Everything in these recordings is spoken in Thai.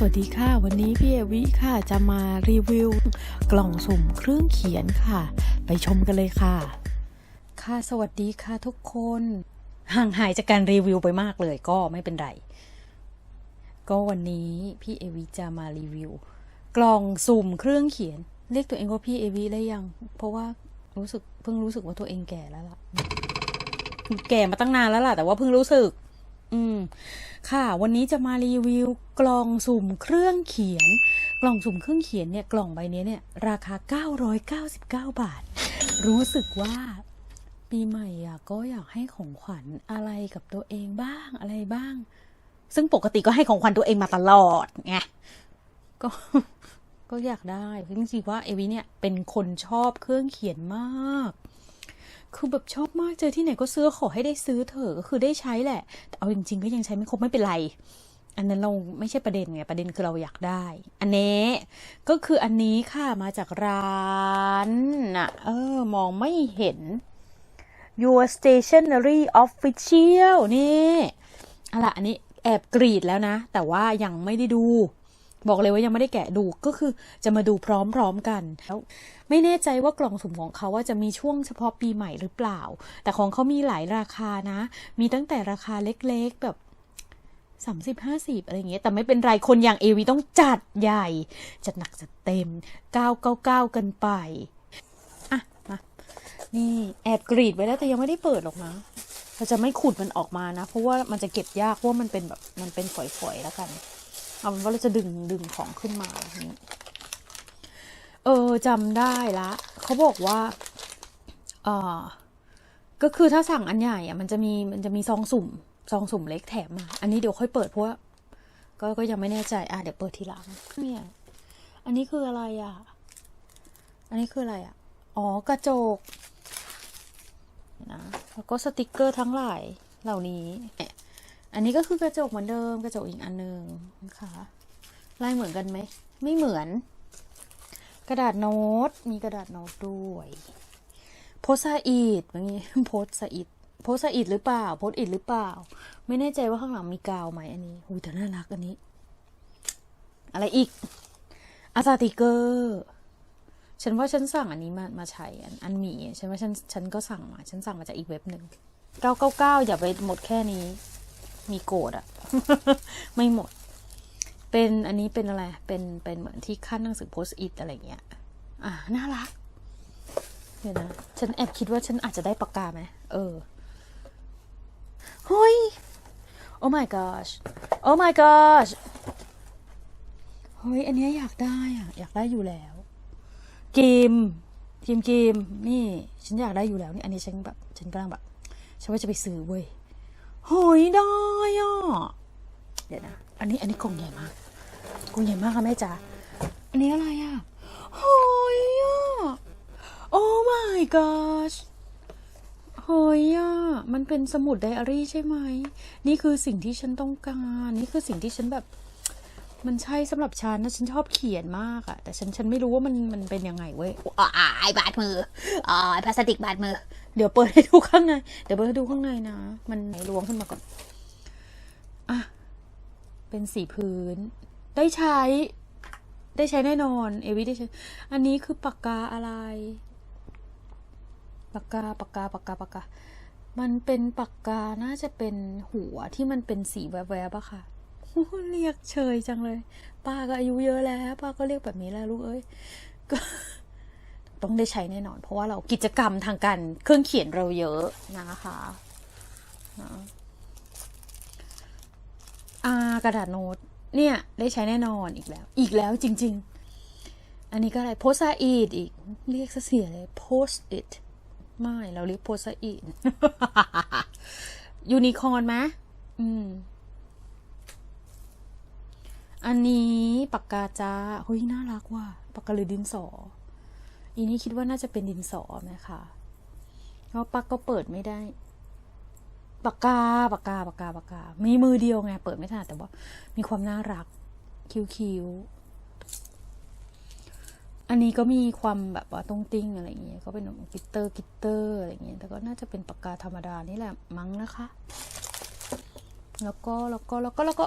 สวัสดีค่ะ วันนี้พี่เอวิค่ะจะมารีวิว กล่องสุ่มเครื่องเขียนค่ะ ไปชมกันเลยค่ะ ค่ะสวัสดีค่ะทุกคน ห่างหายจากการรีวิวไปมากเลยก็ไม่เป็นไร ก็วันนี้พี่เอวิจะมารีวิว กล่องสุ่มเครื่องเขียน เรียกตัวเองว่าพี่เอวิได้ยัง เพราะว่ารู้สึกเพิ่งรู้สึกว่าตัวเองแก่แล้วล่ะ แก่มาตั้งนานแล้วล่ะแต่ว่าเพิ่งรู้สึก อืม ค่ะ วันนี้จะมารีวิวกล่องสุ่มเครื่องเขียน กล่องสุ่มเครื่องเขียนเนี่ยกล่องใบนี้เนี่ย ราคา 999 บาท รู้สึกว่าปีใหม่อะก็อยากให้ของขวัญอะไรกับตัวเองบ้างอะไรบ้าง ซึ่งปกติก็ให้ของขวัญตัวเองมาตลอดไงก็ก็อยากได้จริงๆว่าเอวิเนี่ยเป็นคนชอบเครื่องเขียนมาก คือแบบชอบมากเจอที่ไหนก็ซื้อขอให้ได้ซื้อเถอะก็คือได้ใช้แหละ แต่เอาจริง ๆ ก็ยังใช้ไม่ครบไม่เป็นไร อันนั้นเราไม่ใช่ประเด็นไงประเด็นคือเราอยากได้ อันนี้ก็คืออันนี้ค่ะมาจากร้านน่ะเออ มองไม่เห็น Your Stationery Official นี่อาล่ะอันนี้แอบกรีดแล้วนะ แต่ว่ายังไม่ได้ดู บอกเลยว่ายังไม่ได้แกะดูก็คือจะมาดูพร้อมๆกันแล้วไม่แน่ใจว่ากล่องสุ่มของเขาว่าจะมีช่วงเฉพาะปีใหม่หรือเปล่า แต่ของเขามีหลายราคานะ มีตั้งแต่ราคาเล็กๆแบบสามสิบห้าสิบอะไรเงี้ยแต่ไม่เป็นไรคนอย่างเอวีต้องจัดใหญ่ จัดหนักจัดเต็มเก้าเก้าเก้ากันไปอะมานี่แอบกรีดไว้แล้วแต่ยังไม่ได้เปิดหรอกนะเราจะไม่ขุดมันออกมานะ เพราะว่ามันจะเก็บยากเพราะว่ามันเป็นแบบมันเป็นฝอยๆแล้วกัน เอาเป็นว่าเราจะดึงดึงของขึ้นมาอย่างนี้เออจำได้ละเขาบอกว่าเออก็คือถ้าสั่งอันใหญ่อะมันจะมีมันจะมีซองสุ่มซองสุ่มเล็กแถมมา อันนี้เดี๋ยวค่อยเปิดเพราะว่าก็ก็ยังไม่แน่ใจ อะเดี๋ยวเปิดทีหลังเนี่ย อันนี้คืออะไรอะ อันนี้คืออะไรอะ อ๋อกระจกนะแล้วก็สติกเกอร์ทั้งหลายเหล่านี้ อันนี้ก็คือกระจกเหมือนเดิมกระจกอีกอันหนึ่งนะคะลายเหมือนกันไหม ไม่เหมือน กระดาษโน้ต มีกระดาษโน้ตด้วย โพสต์อีดอย่างนี้โพสต์อีดโพสต์อีดหรือเปล่า โพสอีดหรือเปล่า ไม่แน่ใจว่าข้างหลังมีกาวไหมอันนี้อุ้ยแต่น่ารักอันนี้ อะไรอีกอาสติเกอร์ฉันว่าฉันสั่งอันนี้มามาใช้อันอันหมีฉันว่าฉันฉันก็สั่งมา ฉันสั่งมาจากอีกเว็บหนึ่งเก้าเก้าเก้าอย่าไปหมดแค่นี้ มีโกรธอะไม่หมด เป็นอันนี้เป็นอะไร เป็นเป็นเหมือนที่ขั้นหนังสือโพสต์อิทอะไรเงี้ย อ่าน่ารักเดี๋ยวนะฉันแอบคิดว่าฉันอาจจะได้ปากกาไหมเออเฮ้ย oh my gosh oh my gosh เฮ้ย อันนี้อยากได้อะ อยากได้อยู่แล้วเกมเกมเกมนี่ ฉันอยากได้อยู่แล้วนี่ อันนี้ฉันแบบ ฉันกำลังแบบ ฉันว่าจะไปซื้อเว้ย เฮ้ยได้อะเดี๋ยวนะ อันนี้อันนี้กล่องใหญ่มากกล่องใหญ่มากค่ะแม่จ๋าอันนี้อะไรอะเฮ้ยอะ oh my gosh เฮ้ยอะมันเป็นสมุดไดอารี่ใช่ไหม นี่คือสิ่งที่ฉันต้องการ นี่คือสิ่งที่ฉันแบบ มันใช่สำหรับฉันนะฉันชอบเขียนมากอะแต่ฉันฉันไม่รู้ว่ามันมันเป็นยังไงเว้ยอ่าไอบาดมืออ่าพลาสติกบาดมือ เดี๋ยวเปิดให้ดูข้างในเดี๋ยวเปิดให้ดูข้างในนะ มันไหนล้วงขึ้นมาก่อนอะเป็นสีพื้น ได้ใช้ ได้ใช้แน่นอน เอวิได้ใช้ อันนี้คือปากกาอะไร ปากกาปากกาปากกาปากกา มันเป็นปากกาน่าจะเป็นหัวที่มันเป็นสีแวบๆอะค่ะ เรียกเชยจังเลย ป้าก็อายุเยอะแล้ว ป้าก็เรียกแบบนี้แหละลูกเอ้ยก็ต้องได้ใช้แน่นอน เพราะว่าเรากิจกรรมทางการเครื่องเขียนเราเยอะนะคะอ่ากระดาษโน้ตเนี่ย ได้ใช้แน่นอนอีกแล้ว อีกแล้วจริง ๆ อันนี้ก็อะไรโพสอีดอีก เรียกเสียเลย post it ไม่เราเรียกโพสอีดยูนิคอร์นไหมอืม อันนี้ปากกาจ้าเฮ้ยน่ารักว่ะปากกาหรือดินสอ อีนี้คิดว่าน่าจะเป็นดินสอไหมคะเพราะปักก็เปิดไม่ได้ปากกาปากกาปากกาปากกา มีมือเดียวไง เปิดไม่ถนัดแต่ว่า มีความน่ารัก คิ้วๆ อันนี้ก็มีความแบบว่าตรงติ้งอะไรอย่างเงี้ย ก็เป็นกิตเตอร์กิตเตอร์อะไรอย่างเงี้ย แต่ก็น่าจะเป็นปากกาธรรมดานี่แหละมั้งนะคะ แล้วก็แล้วก็แล้วก็แล้วก็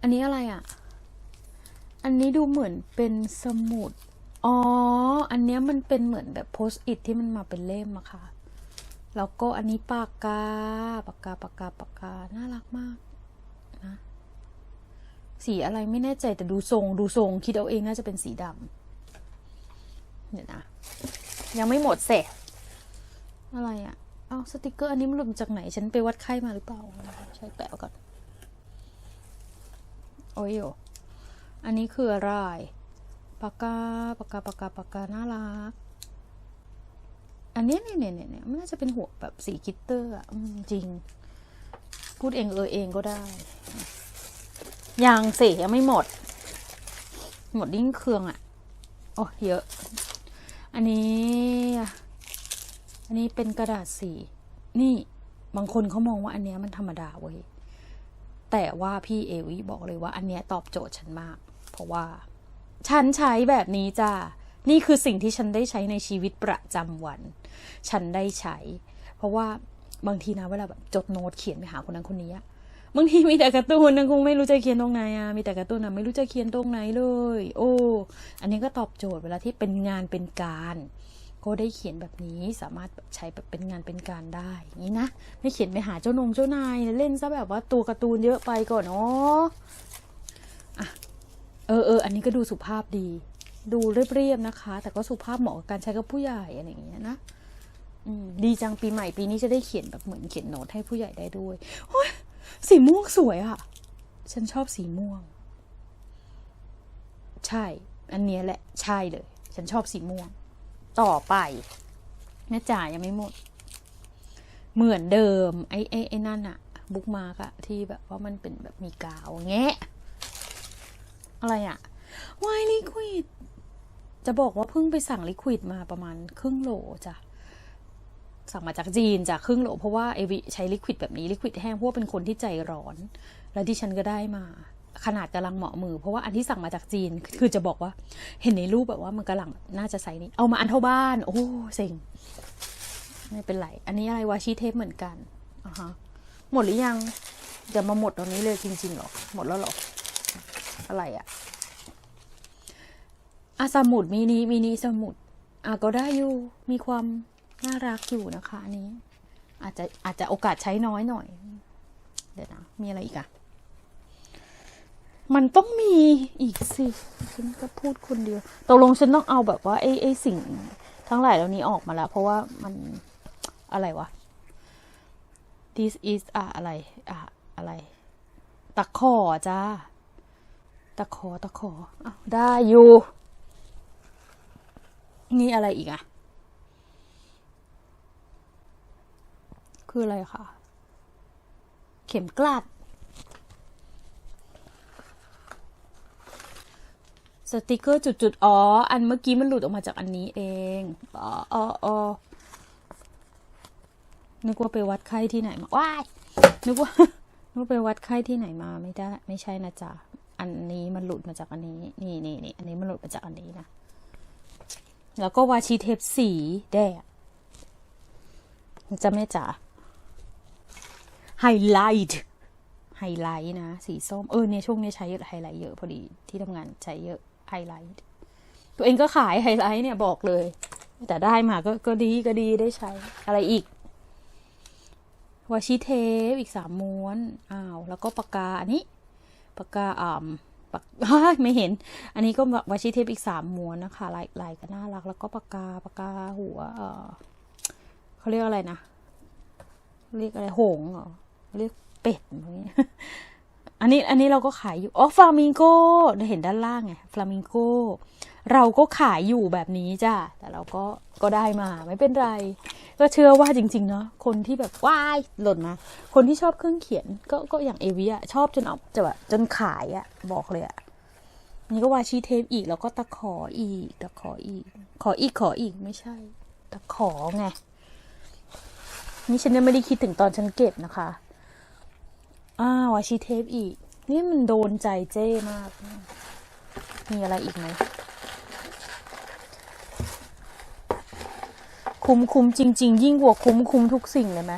อันนี้อะไรอะ อันนี้ดูเหมือนเป็นสมุด อ๋อ อันเนี้ยมันเป็นเหมือนแบบโพสต์อิทที่มันมาเป็นเล่มอะค่ะ แล้วก็อันนี้ปากกา ปากกา ปากกา ปากกา น่ารักมากนะ สีอะไรไม่แน่ใจแต่ดูทรง ดูทรงคิดเอาเองน่าจะเป็นสีดำเดี๋ยนะ ยังไม่หมดเสร็จอะไรอะเอาสติกเกอร์อันนี้มันหลุดจากไหน ฉันไปวัดไข้มาหรือเปล่า ใช้แปะก่อน โอ้ยอันนี้คืออะไรปากกาปากกาปากกาปากกาน่ารัก อันนี้เนี่ยเนี่ยเนี่ยมันน่าจะเป็นหัวแบบสีกิตเตอร์อะจริง พูดเองเออเองก็ได้ ยังสิยังไม่หมด หมดยิ่งเครื่องอะโอ้เยอะ อันนี้ อันนี้เป็นกระดาษสี นี่บางคนเขามองว่าอันเนี้ยมันธรรมดาเว้ย แต่ว่าพี่เอวิบอกเลยว่าอันเนี้ยตอบโจทย์ฉันมาก เพราะว่า ฉันใช้แบบนี้จ้านี่คือสิ่งที่ฉันได้ใช้ในชีวิตประจำวัน ฉันได้ใช้ เพราะว่าบางทีนะเวลาแบบจดโน้ตเขียนไปหาคนนั้นคนนี้อะบางทีมีแต่การ์ตูนนะคงไม่รู้จะเขียนตรงไหนอะมีแต่การ์ตูนอะไม่รู้จะเขียนตรงไหนเลย โอ้ อันนี้ก็ตอบโจทย์เวลาที่เป็นงานเป็นการ ก็ได้เขียนแบบนี้สามารถใช้แบบเป็นงานเป็นการได้อย่างนี้นะไม่เขียนไปหาเจ้านงเจ้านายเล่นซะแบบว่าตัวการ์ตูนเยอะไปก่อนเนาะอะเออเอออันนี้ก็ดูสุภาพดี ดูเรียบๆนะคะ แต่ก็สุภาพเหมาะกับการใช้กับผู้ใหญ่อะไรอย่างเงี้ยนะอืมดีจังปีใหม่ปีนี้จะได้เขียนแบบเหมือนเขียนโน้ตให้ผู้ใหญ่ได้ด้วยโอ้ยสีม่วงสวยอะ่ะ ฉันชอบสีม่วง ใช่ อันเนี้ยแหละ ใช่เลย ฉันชอบสีม่วง ต่อไปแม่จ๋ายังไม่หมด เหมือนเดิม ไอ้ไอ้ไอ้นั่นอะบุ๊กมาร์กอะที่แบบว่ามันเป็นแบบมีกาวแงะ อะไรอะวายลิควิดจะบอกว่าเพิ่งไปสั่งลิควิดมาประมาณครึ่งโหลจ้ะสั่งมาจากจีนจากครึ่งโหลเพราะว่าเอวิใช้ลิควิดแบบนี้ลิควิดแห้งเพราะว่าเป็นคนที่ใจร้อน แล้วที่ฉันก็ได้มา ขนาดกำลังเหมาะมือ เพราะว่าอันที่สั่งมาจากจีน คือจะบอกว่า เห็นในรูปแบบว่ามันกำลังน่าจะใส่นี่เอามาอันเท่าบ้าน โอ้เซ็งไม่เป็นไร อันนี้อะไรวาชีเทปเหมือนกันอะฮะหมดหรือยังจะมาหมดตรงนี้เลยจริงๆหรอ หมดแล้วหรอ อะไรอะอะสมุดมินิมินิสมุดอะก็ได้อยู่ มีความน่ารักอยู่นะคะอันนี้ อาจจะอาจจะโอกาสใช้น้อยหน่อย เดี๋ยวนะ มีอะไรอีกอะ มันต้องมีอีกสิฉันก็พูดคนเดียวตกลงฉันต้องเอาแบบว่าไอ้ไอ้สิ่งทั้งหลายเหล่านี้ออกมาแล้ว เพราะว่ามันอะไรวะ this is อะอะไรอะอะไร ตะขอจ้า ตะขอตะขออาได้อยู่ นี่อะไรอีกอะคืออะไรคะ เข็มกลัด สติกเกอร์จุดๆ อ๋อ อันเมื่อกี้มันหลุดออกมาจากอันนี้เอง อ๋ออ๋ออ๋อนึกว่าไปวัดไข้ที่ไหนมา ว้าย นึกว่า นึกว่าไปวัดไข้ที่ไหนมาไม่ได้ ไม่ใช่นะจ๊ะ อันนี้มันหลุดมาจากอันนี้ นี่นี่นี่อันนี้มันหลุดมาจากอันนี้นะ แล้วก็วาชีเทปสีแดงจะไม่จ๋า ไฮไลท์ไฮไลท์นะ สีส้ม เออเนี่ยช่วงนี้ใช้ไฮไลท์เยอะพอดีที่ทำงานใช้เยอะ ไฮไลท์ ตัวเองก็ขายไฮไลท์เนี่ยบอกเลย แต่ได้มาก็ก็ดีก็ดีได้ใช้ อะไรอีกวาชิเทปอีกสามม้วน อ้าว แล้วก็ปากกา อันนี้ ปากกาอ่าปากไม่เห็น อันนี้ก็วาชิเทปอีกสามม้วนนะคะลายลายก็น่ารัก แล้วก็ปากกา ปากกาหัว เออเขาเรียกอะไรนะ เรียกอะไร หงเหรอ เรียกเป็ดอย่างนี้ อันนี้อันนี้เราก็ขายอยู่อ๋อฟลามิงโกเห็นด้านล่างไงฟลามิงโกเราก็ขายอยู่แบบนี้จ้ะแต่เราก็ก็ได้มาไม่เป็นไร ก็เชื่อว่าจริง ๆ เนาะคนที่แบบว้ายหล่นมาคนที่ชอบเครื่องเขียน ก็ก็อย่างเอวิอะชอบจนเอาจะแบบจนขายอะบอกเลยอะนี่ก็วาชีเทปอีกแล้วก็ตะขออีกตะขออีก ขออีกขออีกไม่ใช่ ตะขอไงนี่ฉันยังไม่ได้คิดถึงตอนฉันเก็บนะคะ อ่าวาชีเทปอีก นี่มันโดนใจเจ้มาก มีอะไรอีกไหม คุ้มคุ้มจริง ๆ ยิ่งกว่าคุ้มคุ้มทุกสิ่งเลยไหม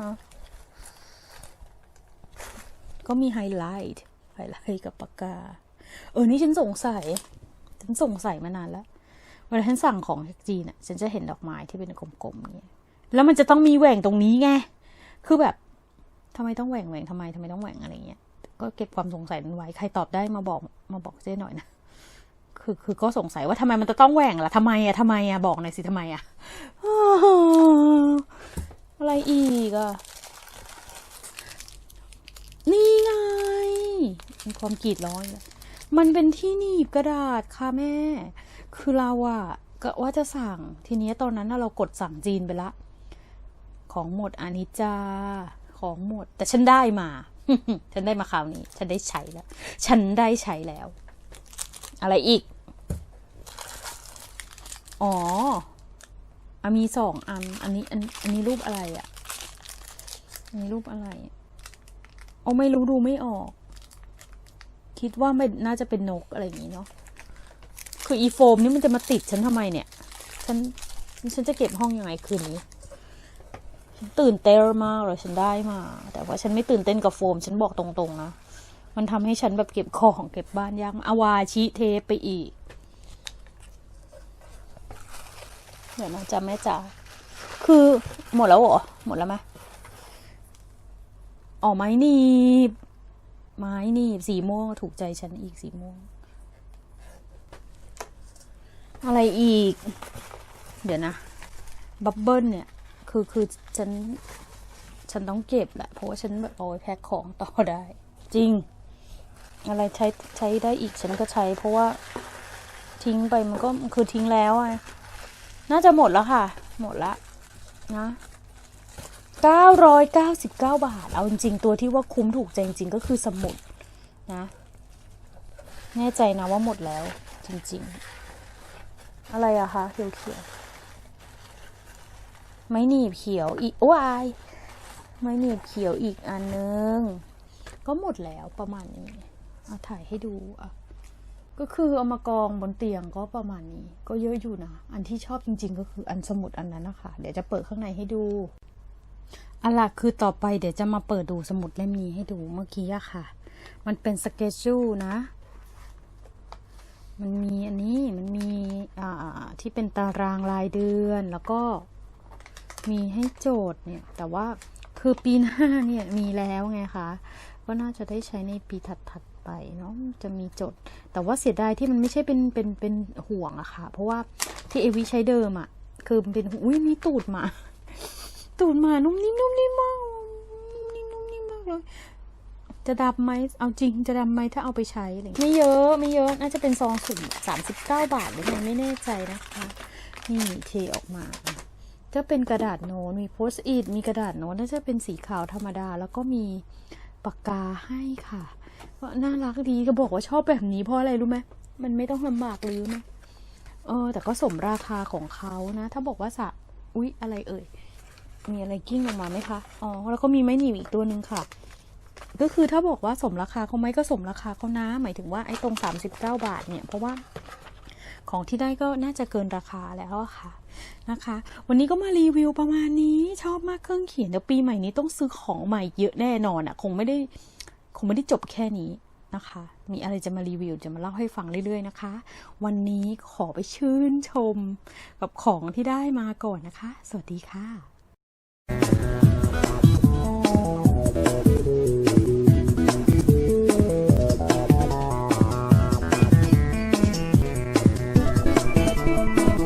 ฮะก็มีไฮไลท์ ไฮไลท์กับปากกา เออ นี่ฉันสงสัย ฉันสงสัยมานานแล้ว เวลาฉันสั่งของจากจีนอะ ฉันจะเห็นดอกไม้ที่เป็นกลมๆอย่างเงี้ย แล้วมันจะต้องมีแหว่งตรงนี้ไง คือแบบ ทำไมต้องแหว่งแหว่งทำไมทำไมต้องแหว่งอะไรเงี้ยก็เก็บความสงสัยนั้นไว้ใครตอบได้มาบอกมาบอกเจ๊หน่อยนะคือคือก็สงสัยว่าทำไมมันจะต้องแหว่งล่ะทำไมอะทำไมอะบอกหน่อยสิทำไมอะอะไรอีกอะนี่ไงมีความกรีดร้อนเลยมันเป็นที่หนีบกระดาษค่ะแม่ คือเราอะก็ว่าจะสั่งทีนี้ตอนนั้นเรากดสั่งจีนไปละ ของหมดอานิจจา ของหมด แต่ฉันได้มา ฉันได้มาคราวนี้ ฉันได้ใช้แล้ว ฉันได้ใช้แล้ว อะไรอีก อ๋ออะมีสองอัน อันนี้อันอันนี้รูปอะไรอะ่ะอันนี้รูปอะไรโอ้ไม่รู้ดูไม่ออก คิดว่าไม่น่าจะเป็นนกอะไรอย่างนี้เนาะ คืออีโฟมนี่มันจะมาติดฉันทำไมเนี่ย ฉันฉันจะเก็บห้องยังไงคืนนี้ ฉันตื่นเต้นมากเลยฉันได้มา แต่ว่าฉันไม่ตื่นเต้นกับโฟม ฉันบอกตรงๆนะ มันทำให้ฉันแบบเก็บของเก็บบ้านยากอาวาชิเทไปอีก เดี๋ยวนะจำแม่จ๋าคือหมดแล้วเหรอ หมดแล้วไหมอ๋อไม้หนีบ ไม้หนีบสีม่วงถูกใจฉันอีกสีม่วง อะไรอีก เดี๋ยวนะ บับเบิ้ลเนี่ย คือคือฉัน ฉันต้องเก็บแหละเพราะว่าฉันแบบเอาไว้แพ็คของต่อได้ จริง อะไรใช้ใช้ได้อีกฉันก็ใช้ เพราะว่าทิ้งไปมันก็คือทิ้งแล้วอะน่าจะหมดแล้วค่ะ หมดละนะ999 บาท เอาจริงๆ ตัวที่ว่าคุ้มถูกใจจริงๆ ก็คือสมุดนะ แน่ใจนะว่าหมดแล้ว จริงๆ อะไรอะคะเขียวๆ ไม่หนีบเขียวอีกโอ้ยอายไม่หนีบเขียวอีกอันนึง ก็หมดแล้วประมาณนี้เอาถ่ายให้ดูอะก็คือเอามากองบนเตียงก็ประมาณนี้ ก็เยอะอยู่นะ อันที่ชอบจริง ๆ ก็คืออันสมุดอันนั้นนะคะเดี๋ยวจะเปิดข้างในให้ดูอันหลักคือต่อไปเดี๋ยวจะมาเปิดดูสมุดเล่มนี้ให้ดูเมื่อกี้อะค่ะ มันเป็นสเกจจูนะ มันมีอันนี้มันมีอ่าที่เป็นตารางรายเดือนแล้วก็ มีให้โจทย์เนี่ย แต่ว่าคือปีหน้าเนี่ยมีแล้วไงคะก็น่าจะได้ใช้ในปีถัดๆไปเนาะจะมีจด แต่ว่าเสียดายที่มันไม่ใช่เป็นเป็นเป็นห่วงอะค่ะ เพราะว่าที่เอวิใช้เดิมอะคือมันเป็นอุ้ยมีตูดมา ตูดมานุ่มนิ่มนุ่มนิ่มมากนุ่มนิ่มนุ่มนิ่มมากเลยจะดำไหมเอาจริงจะดำไหมถ้าเอาไปใช้อะไรอย่างเงี้ยไม่เยอะไม่เยอะน่าจะเป็นซองสุ่มสามสิบเก้าบาทหรือไงไม่แน่ใจนะคะ นี่เทออกมา จะเป็นกระดาษโน้ตมีโพสต์อิทมีกระดาษโน้ตน่าจะเป็นสีขาวธรรมดา แล้วก็มีปากกาให้ค่ะก็น่ารักดีก็บอกว่าชอบแบบนี้เพราะอะไรรู้ไหมมันไม่ต้องลำบากลืมนะเออ แต่ก็สมราคาของเขานะ ถ้าบอกว่าสะอุ๊ย อะไรเอ่ย มีอะไรกิ้งลงมาไหมคะ อ๋อ แล้วก็มีไม้หนีบอีกตัวหนึ่งค่ะ ก็คือถ้าบอกว่าสมราคาเขาไหมก็สมราคาเขานะ หมายถึงว่าไอ้ตรง 39 บาทเนี่ย เพราะว่า ของที่ได้ก็น่าจะเกินราคาแล้วอะค่ะนะคะ วันนี้ก็มารีวิวประมาณนี้ชอบมากเครื่องเขียนเดี๋ยวปีใหม่นี้ต้องซื้อของใหม่เยอะแน่นอนอะคงไม่ได้คงไม่ได้จบแค่นี้นะคะ มีอะไรจะมารีวิวจะมาเล่าให้ฟังเรื่อยๆนะคะ วันนี้ขอไปชื่นชมกับของที่ได้มาก่อนนะคะ สวัสดีค่ะ